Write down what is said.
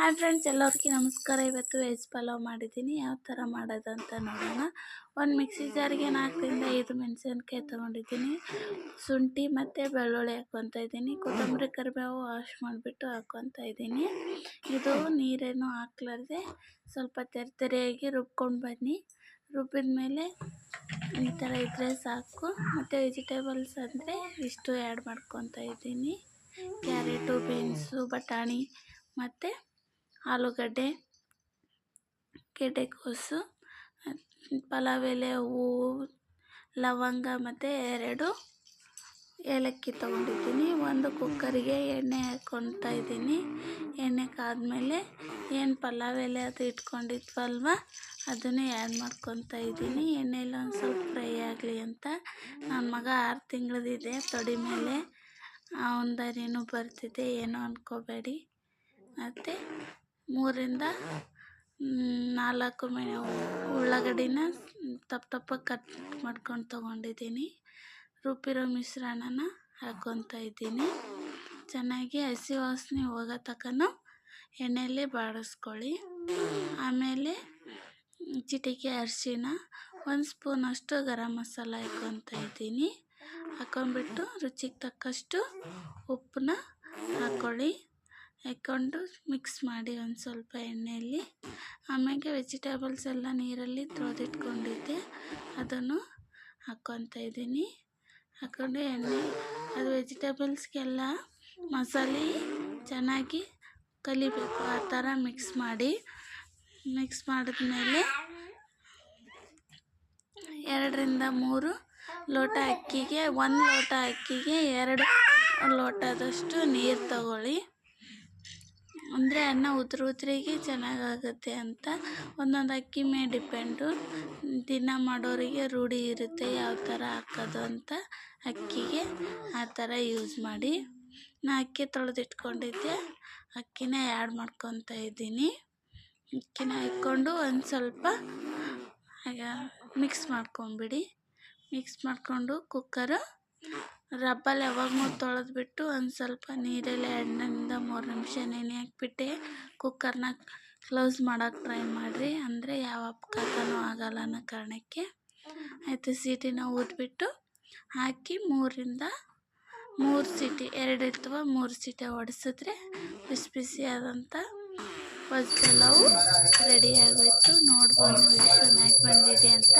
Hi friends ಎಲ್ಲರಿಗೂ ನಮಸ್ಕಾರ. ಇವತ್ತು ವೆಜ್ ಪಲಾವ್ ಮಾಡಿದ್ದೀನಿ. ಯಾವ ಥರ ಮಾಡೋದಂತ ನೋಡೋಣ. ಒಂದು ಮಿಕ್ಸಿ ಜಾರಿಗೆ ನಾಲ್ಕರಿಂದ ಐದು ಮೆಣಸಿನ್ಕಾಯಿ ತೊಗೊಂಡಿದ್ದೀನಿ. ಶುಂಠಿ ಮತ್ತು ಬೆಳ್ಳುಳ್ಳಿ ಹಾಕ್ಕೊತಾ ಇದ್ದೀನಿ. ಕೊತ್ತಂಬರಿ ಕರಿಬೇವು ವಾಶ್ ಮಾಡಿಬಿಟ್ಟು ಹಾಕ್ಕೊತಾ ಇದ್ದೀನಿ. ಇದು ನೀರೇನು ಹಾಕ್ಲಾರ್ದೆ ಸ್ವಲ್ಪ ತೆರೆ ತೆರೆಯಾಗಿ ರುಬ್ಕೊಂಡು ಬನ್ನಿ. ರುಬ್ಬಿದ ಮೇಲೆ ಈ ಥರ ಇದ್ದರೆ ಸಾಕು. ಮತ್ತು ವೆಜಿಟೇಬಲ್ಸ್ ಅಂದರೆ ಇಷ್ಟು ಆ್ಯಡ್ ಮಾಡ್ಕೊತಾ ಇದ್ದೀನಿ. ಕ್ಯಾರೆಟು ಬೀನ್ಸು ಬಟಾಣಿ ಮತ್ತು ಆಲೂಗಡ್ಡೆ, ಗೆಡ್ಡೆಕೋಸು ಪಲಾವ್ ಎಲೆ ಹೂವು ಲವಂಗ ಮತ್ತು ಎರಡು ಏಲಕ್ಕಿ ತೊಗೊಂಡಿದ್ದೀನಿ. ಒಂದು ಕುಕ್ಕರಿಗೆ ಎಣ್ಣೆ ಹಾಕೊತಾ ಇದ್ದೀನಿ. ಎಣ್ಣೆ ಕಾದ್ಮೇಲೆ ಏನು ಪಲಾವ್ ಎಲೆ ಅದು ಇಟ್ಕೊಂಡಿದ್ವಲ್ವ, ಅದನ್ನೇ ಆ್ಯಡ್ ಮಾಡ್ಕೊತಾ ಇದ್ದೀನಿ. ಎಣ್ಣೆಯಲ್ಲಿ ಒಂದು ಸ್ವಲ್ಪ ಫ್ರೈ ಆಗಲಿ ಅಂತ. ನನ್ನ ಮಗ ಆರು ತಿಂಗಳದಿದೆ, ತೊಡಿ ಮೇಲೆ. ಅವನದೇನು ಬರ್ತಿದೆ, ಏನೋ ಅಂದ್ಕೋಬೇಡಿ ಮತ್ತು ಮೂರರಿಂದ ನಾಲ್ಕು ಮೆಣ ಉಳ್ಳಾಗಡ್ಡಿನ ತಪ್ಪ ತಪ್ಪಾಗಿ ಕಟ್ ಮಾಡ್ಕೊಂಡು ತೊಗೊಂಡಿದ್ದೀನಿ. ರುಬ್ಬಿರೋ ಮಿಶ್ರಣನ ಹಾಕ್ಕೊತಾ ಇದ್ದೀನಿ. ಚೆನ್ನಾಗಿ ಹಸಿ ವಾಸನೆ ಹೋಗೋ ತಕನು ಎಣ್ಣೆಯಲ್ಲಿ ಬಾಡಿಸ್ಕೊಳ್ಳಿ. ಆಮೇಲೆ ಚಿಟಿಕೆ ಅರಿಶಿನ ಒಂದು ಸ್ಪೂನಷ್ಟು ಗರಂ ಮಸಾಲ ಹಾಕ್ಕೊತಾ ಇದ್ದೀನಿ. ಹಾಕ್ಕೊಂಬಿಟ್ಟು ರುಚಿಗೆ ತಕ್ಕಷ್ಟು ಉಪ್ಪನ್ನ ಹಾಕ್ಕೊಳ್ಳಿ. ಹಾಕ್ಕೊಂಡು ಮಿಕ್ಸ್ ಮಾಡಿ ಒಂದು ಸ್ವಲ್ಪ ಎಣ್ಣೆಯಲ್ಲಿ. ಆಮೇಲೆ ವೆಜಿಟೇಬಲ್ಸ್ ಎಲ್ಲ ನೀರಲ್ಲಿ ತೊಳೆದಿಟ್ಕೊಂಡಿದ್ದೆ. ಅದನ್ನು ಹಾಕ್ಕೊತಾ ಇದ್ದೀನಿ. ಹಾಕ್ಕೊಂಡು ಎಣ್ಣೆ, ಅದು ವೆಜಿಟೇಬಲ್ಸ್ಗೆಲ್ಲ ಮಸಾಲೆ ಚೆನ್ನಾಗಿ ಕಲಿಬೇಕು, ಆ ಥರ ಮಿಕ್ಸ್ ಮಾಡಿ. ಮಿಕ್ಸ್ ಮಾಡಿದ್ಮೇಲೆ ಎರಡರಿಂದ ಮೂರು ಲೋಟ ಅಕ್ಕಿಗೆ, ಒಂದು ಲೋಟ ಅಕ್ಕಿಗೆ ಎರಡು ಲೋಟದಷ್ಟು ನೀರು ತಗೊಳ್ಳಿ. ಅಂದರೆ ಅನ್ನ ಉದುರಿ ಉದುರಿಗೆ ಚೆನ್ನಾಗಾಗುತ್ತೆ ಅಂತ ಒಂದೊಂದು ಅಕ್ಕಿ ಮೇಲೆ ಡಿಪೆಂಡು. ದಿನ ಮಾಡೋರಿಗೆ ರೂಢಿ ಇರುತ್ತೆ ಯಾವ ಥರ ಹಾಕೋದು ಅಂತ ಅಕ್ಕಿಗೆ ಆ ಥರ ಯೂಸ್ ಮಾಡಿ. ನಾ ಅಕ್ಕಿ ತೊಳೆದಿಟ್ಕೊಂಡಿದ್ದೆ ಅಕ್ಕಿನ ಆ್ಯಡ್ ಮಾಡ್ಕೊತಾ ಇದ್ದೀನಿ. ಅಕ್ಕಿನ ಇಟ್ಕೊಂಡು ಒಂದು ಸ್ವಲ್ಪ ಮಿಕ್ಸ್ ಮಾಡ್ಕೊಂಬಿಡಿ. ಮಿಕ್ಸ್ ಮಾಡಿಕೊಂಡು ಕುಕ್ಕರು ತೊಳೆದ್ಬಿಟ್ಟು ಒಂದು ಸ್ವಲ್ಪ ನೀರಲ್ಲಿ ಎರಡರಿಂದ ಮೂರು ನಿಮಿಷ ನೆನೆ ಹಾಕ್ಬಿಟ್ಟೆ ಕುಕ್ಕರ್ನ ಕ್ಲೋಸ್ ಮಾಡೋಕ್ಕೆ ಟ್ರೈ ಮಾಡಿರಿ. ಅಂದರೆ ಯಾವ ಅಪಘಾತನೂ ಆಗಲ್ಲ ಅನ್ನೋ ಕಾರಣಕ್ಕೆ. ಆಯಿತು, ಸೀಟಿನ ಊದ್ಬಿಟ್ಟು ಹಾಕಿ ಮೂರಿಂದ ಮೂರು ಸೀಟಿ, ಎರಡು ಅಥವಾ ಮೂರು ಸೀಟಿ ಹೊಡೆಸಿದ್ರೆ ಬಿಸಿ ಬಿಸಿಯಾದಂಥ ವೆಜ್ ಪಲಾವು ರೆಡಿ ಆಗೋಯ್ತು. ನೋಡ್ಬೋದು ಚೆನ್ನಾಗಿ ಬಂದಿದೆ ಅಂತ.